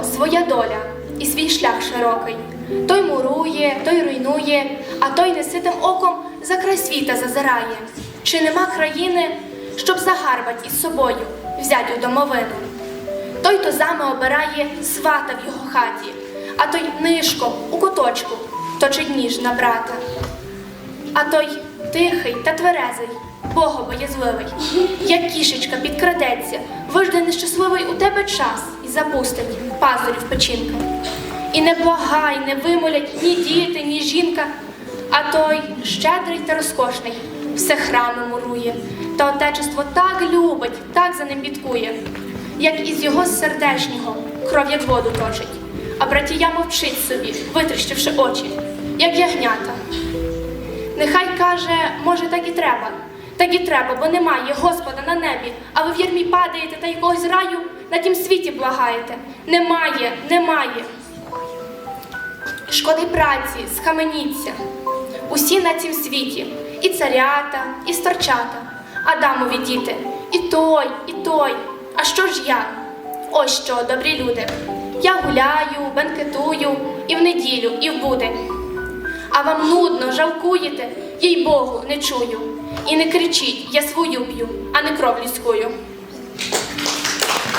своя доля і свій шлях широкий. Той мурує, той руйнує, а той неситим оком за край світа зазирає. Чи нема країни, щоб загарбать із собою, взять у домовину? Той то зами обирає свата в його хаті, а той нишком у куточку точить ніж на брата. А той тихий та тверезий, богобоязливий, як кішечка підкрадеться, вижде нещасливий у тебе час запустить пазурів печінка. І не благай, не вимолять ні діти, ні жінка, а той щедрий та розкошний, все храми мурує, та отечество так любить, так за ним бідкує, як із його сердешнього кров як воду точить, а братія мовчить собі, витріщивши очі, як ягнята. Нехай каже, може, так і треба. Так і треба, бо немає Господа на небі, а ви в ярмі падаєте та якогось раю на тім світі благаєте. Немає, немає. Шкоди праці, схаменіться. Усі на цім світі, і царята, і старчата, Адамові діти, і той, і той. А що ж я? Ось що, добрі люди. Я гуляю, бенкетую і в неділю, і в будень. А вам нудно, жалкуєте, їй Богу, не чую. І не кричіть, я свою п'ю, а не кров людською.